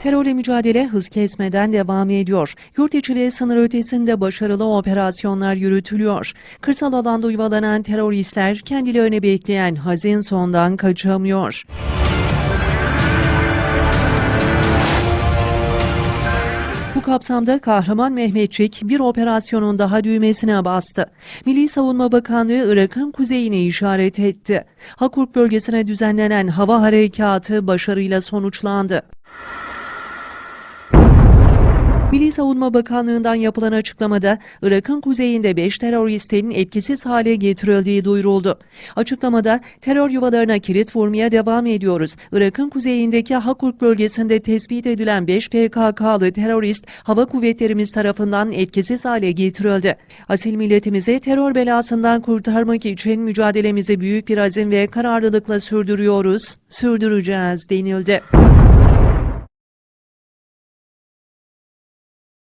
Terörle mücadele hız kesmeden devam ediyor. Yurt içi ve sınır ötesinde başarılı operasyonlar yürütülüyor. Kırsal alanda yuvalanan teröristler kendilerini bekleyen hazin sondan kaçamıyor. Bu kapsamda kahraman Mehmetçik bir operasyonun daha düğmesine bastı. Milli Savunma Bakanlığı Irak'ın kuzeyine işaret etti. Hakurk bölgesine düzenlenen hava harekatı başarıyla sonuçlandı. Milli Savunma Bakanlığı'ndan yapılan açıklamada Irak'ın kuzeyinde 5 teröristin etkisiz hale getirildiği duyuruldu. Açıklamada terör yuvalarına kilit vurmaya devam ediyoruz. Irak'ın kuzeyindeki Hakurk bölgesinde tespit edilen 5 PKK'lı terörist hava kuvvetlerimiz tarafından etkisiz hale getirildi. Asil milletimizi terör belasından kurtarmak için mücadelemizi büyük bir azim ve kararlılıkla sürdürüyoruz, sürdüreceğiz denildi.